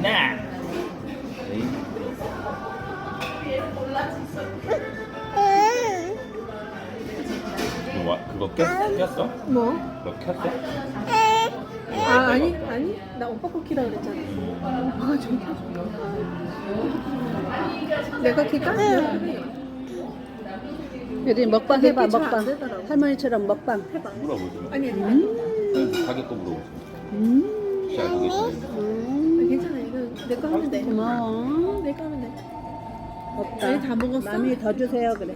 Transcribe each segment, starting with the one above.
네. 와- 그거 꼈, 꼈어? 뭐? 너 켰어? 아 아니 아니 나 오빠 거 키라 그랬잖아. 아 저기 내가 키까? 여기 먹방 해봐 잘안 먹방 되더라고. 할머니처럼 먹방 해봐 물어보지 마. 아니 아니 아니, 가격도 물어보지 음. 음 괜찮아 이거 내 거 하면 돼. 고마워 내 거 하면 돼. 없다 아니, 다 먹었어? 남이 더 주세요 그래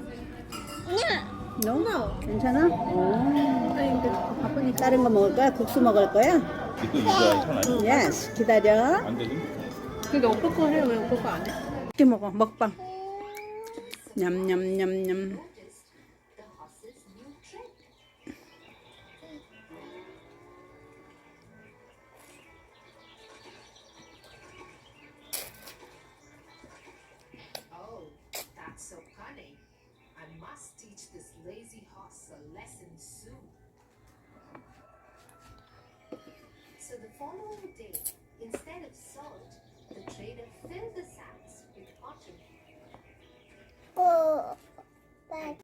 너? 괜찮아? 어. 아니 근데 바쁘니까. 다른 거 먹을 거야? 국수 먹을 거야? 이거 이거 하나. 예스 기다려 안 되지? 근데 오빠 거 해 왜 오빠 거안 해? 이렇게 먹어 먹방 냠냠냠냠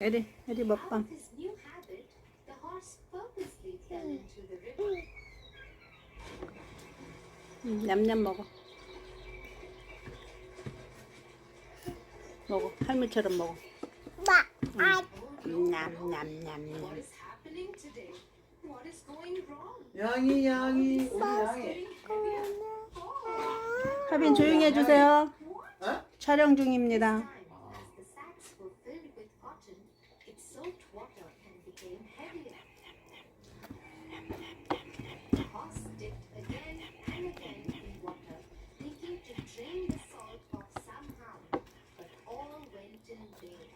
에리 에리 Out 먹방. 음, 냠냠 먹어 먹어 할머니처럼 먹어 음, 냠냠냠냠? 양이 양이 우리 양이? Oh, 하빈 조용히 해주세요 어? 촬영 중입니다 soaked water and became heavier. The horse dipped again and again in water, thinking to drain the salt off somehow, but all went in vain.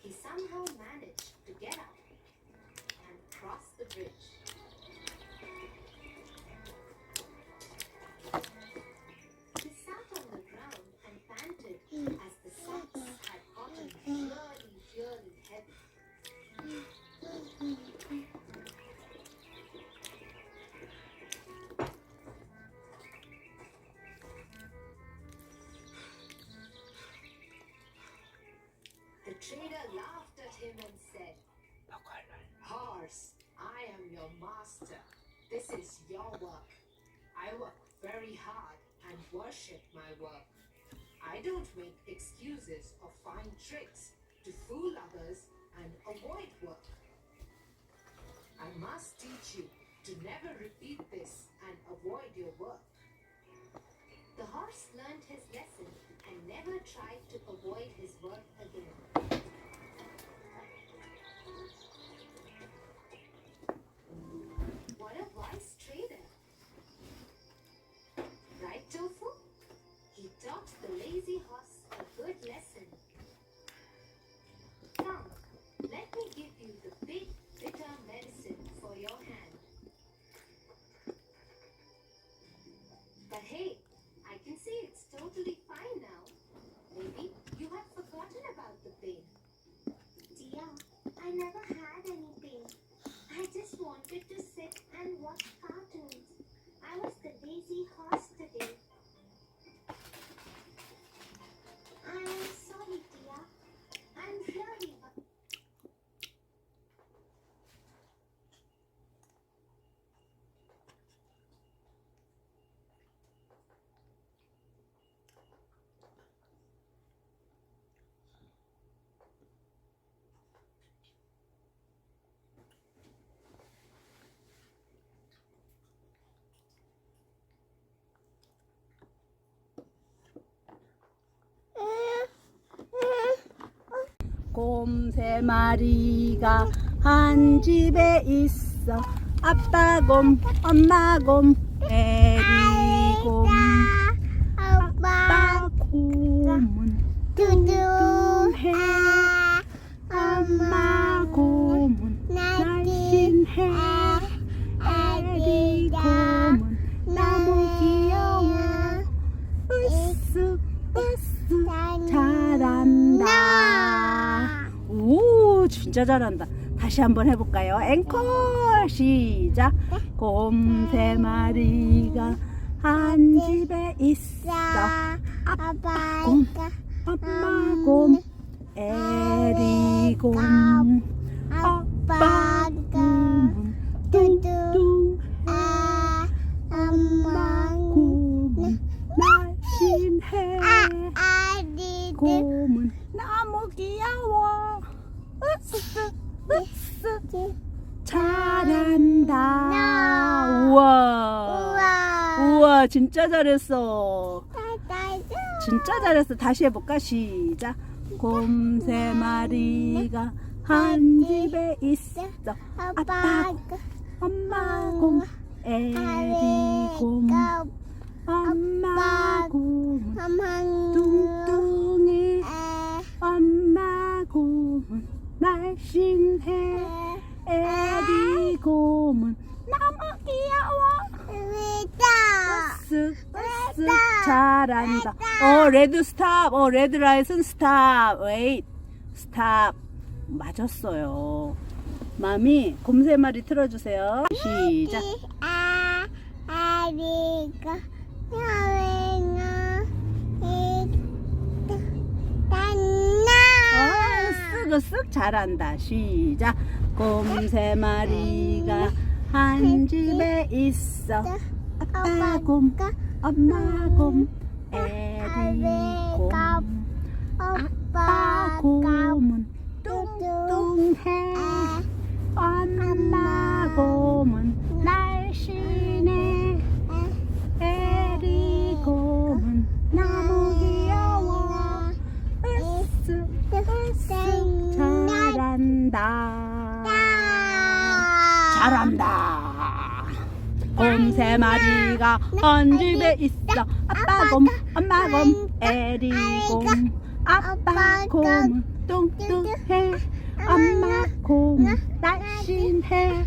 He somehow managed worship my work. I don't make excuses or find tricks to fool others and avoid work. I must teach you to never repeat this and avoid your work. The horse learned his lesson and never tried to avoid his work 곰 세 마리가 한 집에 있어. 아빠 곰 엄마 곰 에리 곰 아빠, 곰은 두두, 해. 엄마 곰은 날씬, 날씬해 진짜 잘한다. 다시 한번 해볼까요? 앵콜 시작. 곰 세 마리가 한 집에 있어. 아빠 곰, 엄마 곰, 에리 곰, 아빠 곰, 뚱뚱 엄마 곰은 날씬해. 곰은 너무 귀여워. 잘한다. 우와. 우와 진짜 잘했어. 진짜 잘했어. 다시 해볼까? 시작. 곰 세 마리가 한 집에 있어. 아빠 곰, 엄마 곰, 에리 곰, 엄마 곰은 뚱뚱해. 엄마 곰은 날씬해. 에리 곰은 너무 귀여워. 쓱, 쓱 잘한다. 어, 레드 스탑. 어, 레드 라이트는 스탑. 웨이트. 스탑. 맞았어요. 마미, 곰세 마리 틀어주세요. 시작. 아, 아리가 여행아 어, 쓱, 쓱 잘한다. 시작. 곰세 마리가 한 집에 있어. 아빠 곰, 엄마 곰, 에리 곰. 아빠 곰은 뚱뚱해. 엄마 곰은 잘한다. 잘한다. 곰 세 마리가 한 집에 있어. 아빠 곰, 엄마 곰, 에리 곰. 아빠 곰은 뚱뚱해. 엄마 곰은 날씬해.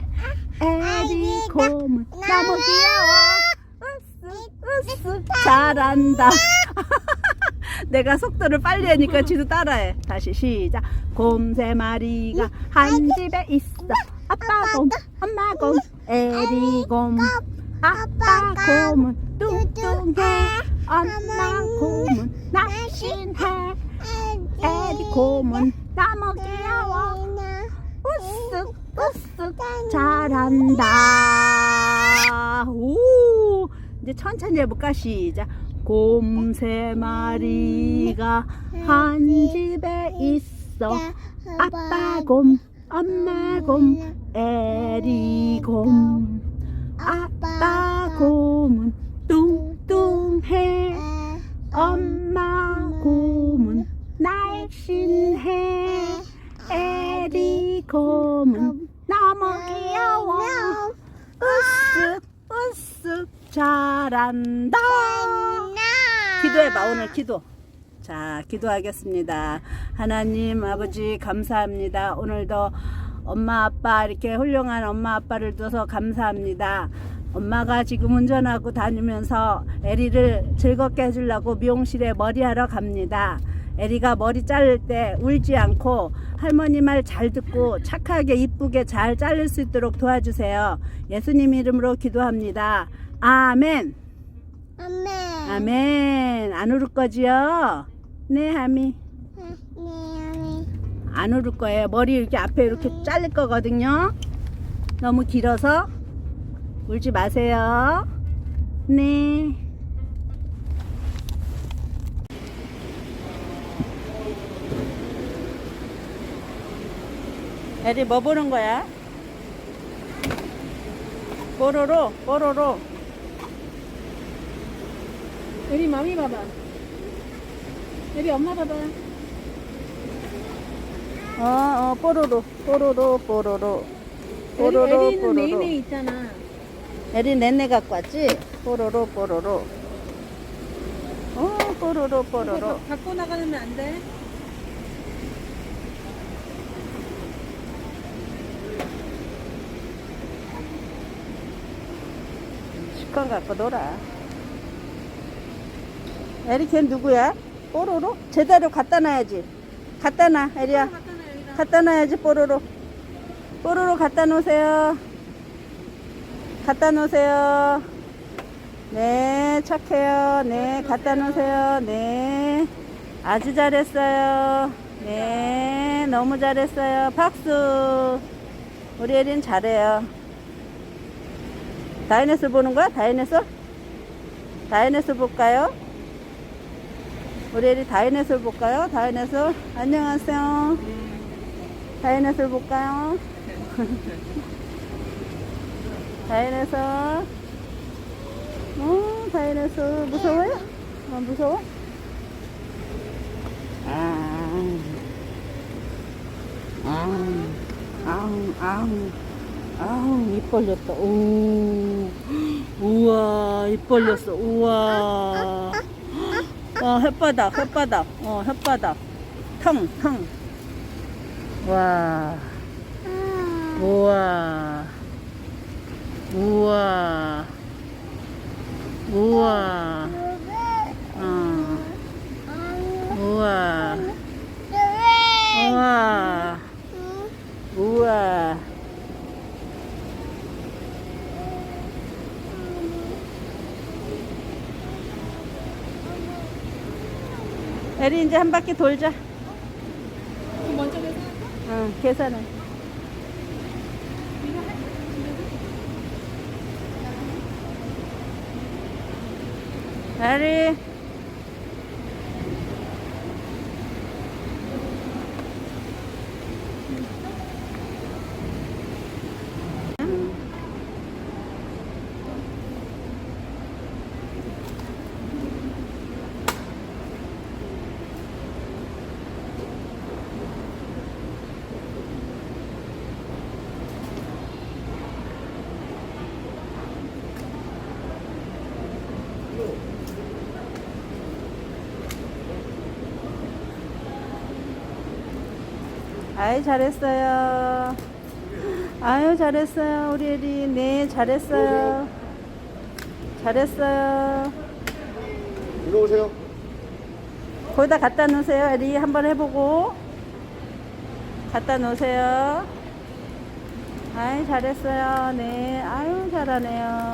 에리 곰은 너무 귀여워. 잘한다. 내가 속도를 빨리 하니까 지도 따라해. 다시 시작. 곰 세 마리가 한 집에 있어. 아빠 곰, 엄마 곰, 에리 곰. 아빠 곰은 뚱뚱해. 엄마 곰은 날씬해. 에리 곰은 너무 귀여워. 으쓱 으쓱 잘한다. 오 이제 천천히 해볼까 시작. 곰 세 마리가 한 집에 있어. 아빠 곰, 엄마 곰, 에리 곰. 아빠 곰은 뚱뚱해. 엄마 곰은 날씬해. 에리 곰은 너무 귀여워. 으쓱 으쓱 잘한다. 기도해봐 오늘 기도. 자 기도하겠습니다. 하나님 아버지 감사합니다. 오늘도 엄마 아빠 이렇게 훌륭한 엄마 아빠를 둬서 감사합니다. 엄마가 지금 운전하고 다니면서 에리를 즐겁게 해주려고 미용실에 머리하러 갑니다. 에리가 머리 자를 때 울지 않고 할머니 말 잘 듣고 착하게 이쁘게 잘 자를 수 있도록 도와주세요. 예수님 이름으로 기도합니다. 아멘. 아멘. 아멘. 안 울을 거지요? 네, 하미. 안 울을 거예요. 머리 이렇게 앞에 이렇게 자를 거거든요. 너무 길어서 울지 마세요. 네. 애리 뭐 보는 거야? 뽀로로, 뽀로로. 에리 마미 봐봐. 에리 엄마 봐봐. 어, 어, 뽀로로, 뽀로로, 뽀로로. 에리, 뽀로로, 에리는 뽀로로. 네네 있잖아. 에리 넷네 갖고 왔지? 뽀로로 뽀로로 어 뽀로로 뽀로로 이거 갖고 나가면 안 돼. 식권 갖고 놀아 에리 걘 누구야? 뽀로로? 제대로 갖다 놔야지 갖다 놔 에리야 갖다 놔야지 뽀로로. 뽀로로 갖다 놓으세요. 갖다 놓으세요. 네 착해요. 네 갖다 놓으세요. 네. 아주 잘했어요. 네 너무 잘했어요. 박수. 우리 에린 잘해요. 다이너솔 보는 거야? 다이너솔 다이너솔 볼까요? 우리 애리 다이너솔 볼까요? 다이너솔 안녕하세요. 다이너솔 볼까요? 다이너솔. 어, 다이너솔 무서워요? 어, 무서워? 아, 아, 아우, 아우, 아우, 입 벌렸다. 오, 우와, 입 벌렸어. 우와. 어, 혓바닥, 혓바닥, 어, 혓바닥. 텅, 텅. 와. 우와. 우와. 우와. 어. 우와. 우와. 우와. 에리 이제 한 바퀴 돌자. 먼저 계산. 응, 계산 아이 잘했어요. 아유 잘했어요 우리 에리. 네 잘했어요. 잘했어요. 일로 오세요. 거기다 갖다 놓으세요. 에리 한번 해보고 갖다 놓으세요. 아이 잘했어요. 네 아유 잘하네요.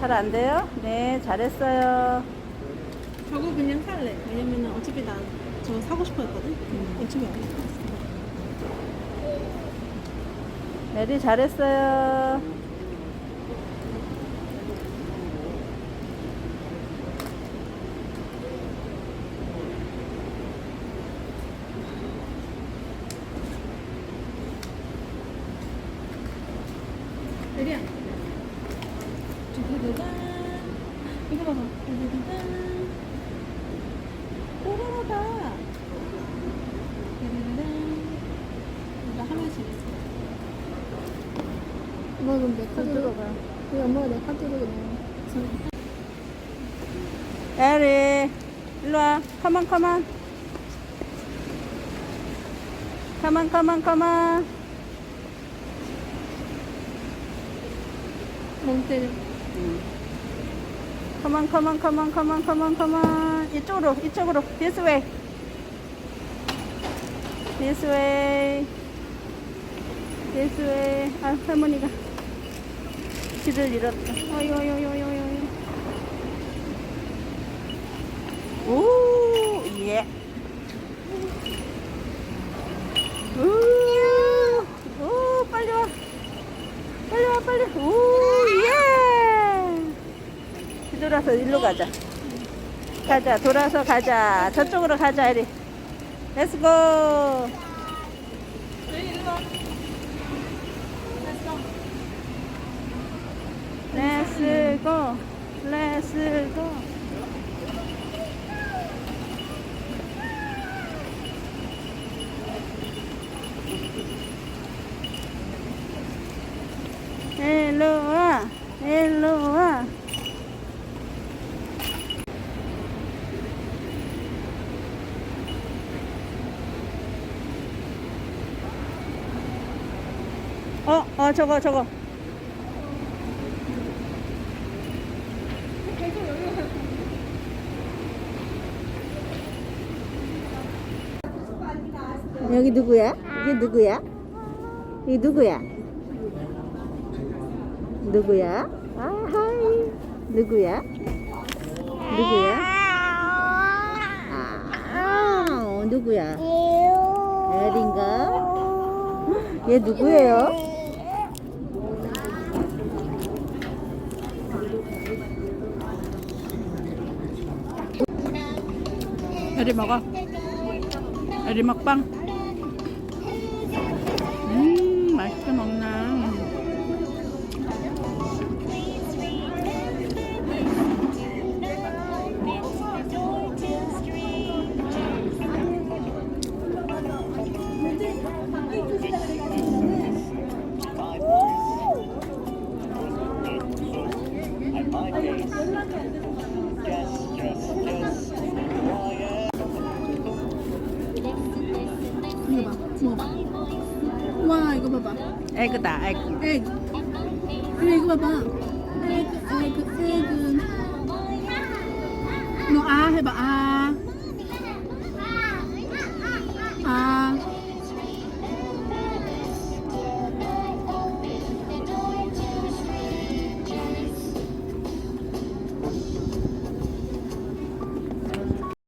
잘 안 돼요? 네 잘했어요. 저거 그냥 살래. 왜냐면은 어차피 나 저거 사고 싶어 했거든. 어차피 안 해. 에리 잘했어요. 에리야. 두두두단. 이거 봐봐. 두두두단. 뽀로로다. 두두두단. 나 하나씩 있어. 그럼 내 카드로 들어가. 왜 엄마가 내 카드로 그냥. 에리 일로 와. 컴온 컴온. 컴온 컴온 컴온. 멍 때려. 컴온 컴온 컴온 컴온 컴온 컴온. 이쪽으로 이쪽으로. This way. This way. This way. 아 할머니가 길을 잃었다. 어이 어이 어이 어이 어이. 어이. 오 예. 우, 오 빨리 와. 빨리 와 빨리. 오 예. 뒤돌아서 일로 가자. 가자 돌아서 가자. 저쪽으로 가자 이리. 렛츠고. 렛츠고. 일로 와. 일로 와. 어, 어, 저거, 저거. 여기 누구야? 이게 누구야? 이 누구야? 누구야? 아, 하이. 누구야? 누구야? 아, 어, 누구야? 에린가? 얘 누구예요? 에리 먹어. 에리 먹방. 에그다, 에그. 에그. 이거 봐봐. 에그, 에그, 에그. 너아 해봐, 아.